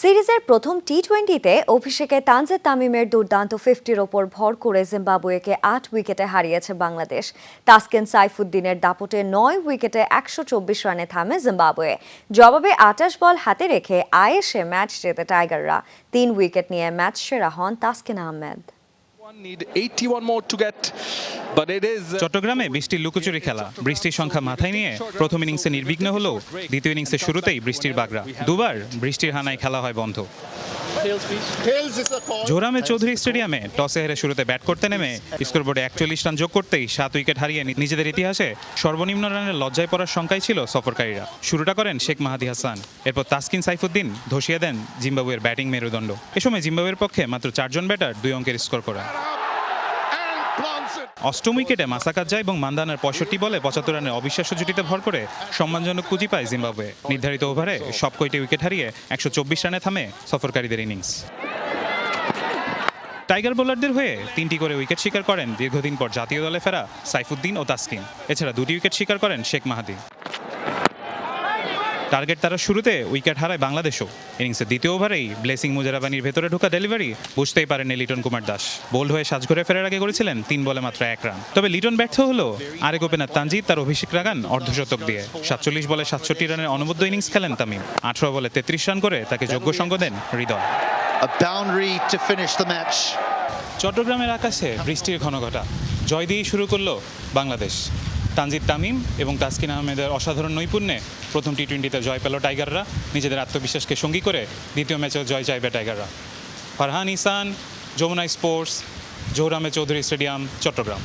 সিরিজের প্রথম টি টোয়েন্টিতে অভিষেকে তানজে তামিমের দুর্দান্ত ফিফটির ওপর ভর করে জিম্বাবুয়েকে আট উইকেটে হারিয়েছে বাংলাদেশ। তাস্কেন সাইফুদ্দিনের দাপটে নয় উইকেটে একশো চব্বিশ রানে থামে জিম্বাবুয়ে। জবাবে আটাশ বল হাতে রেখে আয়েসে ম্যাচ জেতে টাইগাররা। তিন উইকেট নিয়ে ম্যাচ সেরা হন তাসকিন আহমেদ। চট্টগ্রামে বৃষ্টির লুকোচুরি খেলা। বৃষ্টির সংখ্যা মাথায় নিয়ে প্রথম ইনিংসে নির্বিঘ্ন হলেও দ্বিতীয় ইনিংসের শুরুতেই বৃষ্টির বাগড়া। দুবার বৃষ্টির হানায় খেলা হয় বন্ধ। জোরামে চৌধুরী স্টেডিয়ামে টসে হেরে শুরুতে ব্যাট করতে নেমে স্কোরবোর্ডে একচল্লিশ রান যোগ করতেই সাত উইকেট হারিয়ে নিজেদের ইতিহাসে সর্বনিম্ন রানের লজ্জায় পড়ার শঙ্কাই ছিল সফরকারীরা। শুরুটা করেন শেখ মাহাদি হাসান। এরপর তাসকিন সাইফুদ্দিন ধসিয়ে দেন জিম্বাবুয়ের ব্যাটিং মেরুদণ্ড। এ সময় জিম্বাবুয়ের পক্ষে মাত্র চারজন ব্যাটার দুই অঙ্কের স্কোর করেন অষ্টম উইকেটে মাসাকাজ্জা এবং মান্দানার পঁয়ষট্টি বলে পঁচাত্তর রানের অবিশ্বাস্য জুটিতে ভর করে সম্মানজনক পুঁজি পায় জিম্বাবুয়ে। নির্ধারিত ওভারে সব কয়টি উইকেট হারিয়ে একশো চব্বিশ রানে থামে সফরকারীদের ইনিংস। টাইগার বোলারদের হয়ে তিনটি করে উইকেট শিকার করেন দীর্ঘদিন পর জাতীয় দলে ফেরা সাইফুদ্দিন ও তাসকিন। এছাড়া দুটি উইকেট শিকার করেন শেখ মাহাদি। টার্গেট তারা শুরুতে উইকেট হারায় বাংলাদেশও। ইনিংসের দ্বিতীয় ওভারেই ব্লেসিং মুজারাবানির ভেতরে ঢোকা ডেলিভারি। বুঝতেই পারেননি লিটন কুমার দাস। বোল্ড হয়ে সাজঘরে ফেরার আগে করেছিলেন তিন বলে মাত্র এক রান। তবে লিটন ব্যর্থ হলো আরেক ওপেনার তানজিদ তার অভিষেক রাগান অর্ধশতক দিয়ে। সাতচল্লিশ বলে সাতষট্টি রানের অনবদ্য ইনিংস খেলেন তামিম। আঠারো বলে তেত্রিশ রান করে তাকে যোগ্য সঙ্গ দেন হৃদয়. চট্টগ্রামের আকাশে বৃষ্টির ঘনঘটা। জয় দিয়েই শুরু করল বাংলাদেশ। তানজিদ তামিম এবং তাসকিন আহমেদের অসাধারণ নৈপুণ্যে প্রথম টি টোয়েন্টিতে জয় পেল টাইগাররা। নিজেদের আত্মবিশ্বাসকে সঙ্গী করে দ্বিতীয় ম্যাচেও জয় চাইবে টাইগাররা। ফারহান ইসান, যমুনা স্পোর্টস জোহরামে চৌধুরী স্টেডিয়াম, চট্টগ্রাম।